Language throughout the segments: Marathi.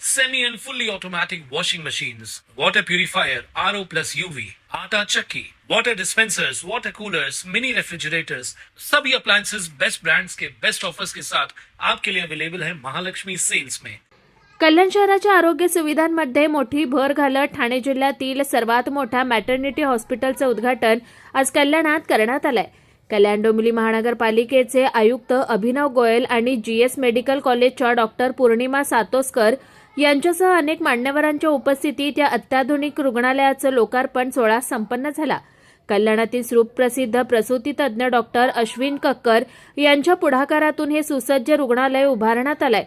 semi and fully automatic washing machines, water purifier, RO plus UV, आटा chakki, water dispensers, water coolers, mini refrigerators, सभी appliances बेस्ट ब्रांड्स के बेस्ट ऑफर्स के साथ आपके लिए अवेलेबल है महालक्ष्मी सेल्स में कल्याण शहराच्या आरोग्य सुविधांमध्ये मोठी भर घालत ठाणे जिल्ह्यातील सर्वात मोठ्या मॅटर्निटी हॉस्पिटलचं उद्घाटन आज कल्याणात करण्यात आलंय. कल्याण डोंबिवली महानगरपालिकेचे आयुक्त अभिनव गोयल आणि जीएस मेडिकल कॉलेजच्या डॉक्टर पूर्णिमा सातोसकर यांच्यासह अनेक मान्यवरांच्या उपस्थितीत या अत्याधुनिक रुग्णालयाचं लोकार्पण सोहळा संपन्न झाला. कल्याणातील सुप्रसिद्ध प्रसूती तज्ज्ञ डॉक्टर अश्विन कक्कर यांच्या पुढाकारातून हे सुसज्ज रुग्णालय उभारण्यात आलंय.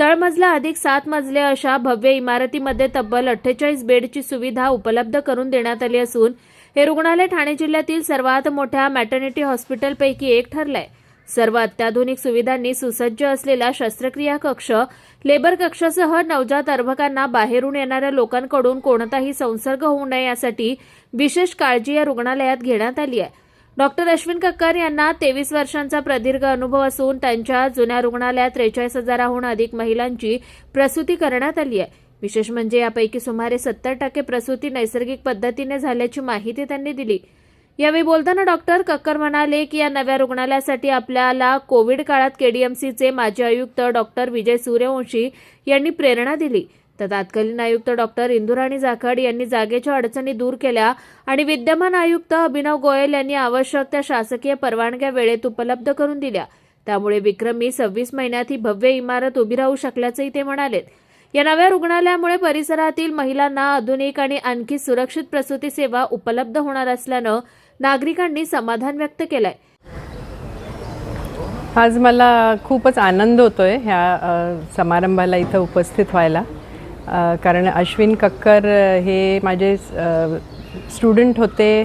तळमजला अधिक सात मजले अशा भव्य इमारतीमध्ये तब्बल अठ्ठेचाळीस बेडची सुविधा उपलब्ध करून देण्यात आली असून हे रुग्णालय ठाणे जिल्ह्यातील सर्वात मोठ्या मॅटर्निटी हॉस्पिटलपैकी एक ठरलंय. सर्व अत्याधुनिक सुविधांनी सुसज्ज असलेला शस्त्रक्रिया कक्ष लेबर कक्षासह नवजात अर्भकांना बाहेरून येणाऱ्या लोकांकडून कोणताही संसर्ग होऊ नये यासाठी विशेष काळजी या रुग्णालयात घेण्यात आली आहे. डॉक्टर अश्विन कक्कर यांना तेवीस वर्षांचा प्रदीर्घ अनुभव असून त्यांच्या जुन्या रुग्णालयात त्रेचाळीस हजाराहून अधिक महिलांची प्रसूती करण्यात आली आहे. विशेष म्हणजे यापैकी सुमारे सत्तर टक्के प्रसूती नैसर्गिक पद्धतीने झाल्याची माहिती त्यांनी दिली. यावेळी बोलताना डॉक्टर कक्कर म्हणाले की या नव्या रुग्णालयासाठी आपल्याला कोविड काळात केडीएमसीचे माजी आयुक्त डॉक्टर विजय सूर्यवंशी यांनी प्रेरणा दिली. तर तत्कालीन आयुक्त डॉक्टर इंदुराणी जाखड यांनी जागेच्या अडचणी दूर केल्या आणि विद्यमान आयुक्त अभिनव गोयल यांनी आवश्यक त्या शासकीय परवानग्या वेळेत उपलब्ध करून दिल्या. त्यामुळे विक्रमी सव्वीस महिन्यात ही भव्य इमारत उभी राहू शकल्याचंही ते म्हणालेत या नव्या रुग्णालयामुळे परिसरातील महिलांना आधुनिक आणि आणखी सुरक्षित प्रसूती सेवा उपलब्ध होणार असल्यानं नागरिकांनी समाधान व्यक्त केलंय. आज मला खूपच आनंद होतो आहे ह्या समारंभाला इथं उपस्थित व्हायला. कारण अश्विन कक्कर हे माझे स्टुडंट होते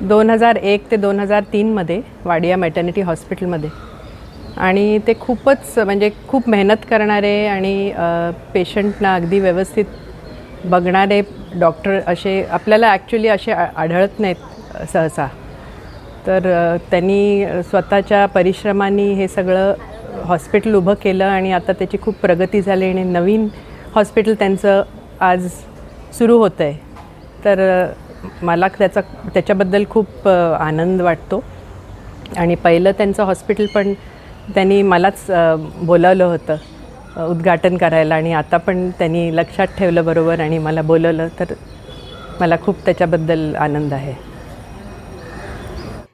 दोन हजार एक ते दोन हजार तीनमध्ये वाडिया मॅटर्निटी हॉस्पिटलमध्ये आणि ते खूपच म्हणजे खूप मेहनत करणारे आणि पेशंटना अगदी व्यवस्थित बघणारे डॉक्टर असे आपल्याला ॲक्च्युली असे आढळत नाहीत. सहसा. तर त्यांनी स्वतःच्या परिश्रमांनी हे सगळं हॉस्पिटल उभं केलं आणि आता त्याची खूप प्रगती झाली आणि नवीन हॉस्पिटल त्यांचं आज सुरू होतं आहे तर मला त्याचा त्याच्याबद्दल खूप आनंद वाटतो. आणि पहिलं त्यांचं हॉस्पिटल पण त्यांनी मलाच बोलावलं होतं उद्घाटन करायला आणि आता पण त्यांनी लक्षात ठेवलं बरोबर आणि मला बोलवलं. तर मला खूप त्याच्याबद्दल आनंद आहे.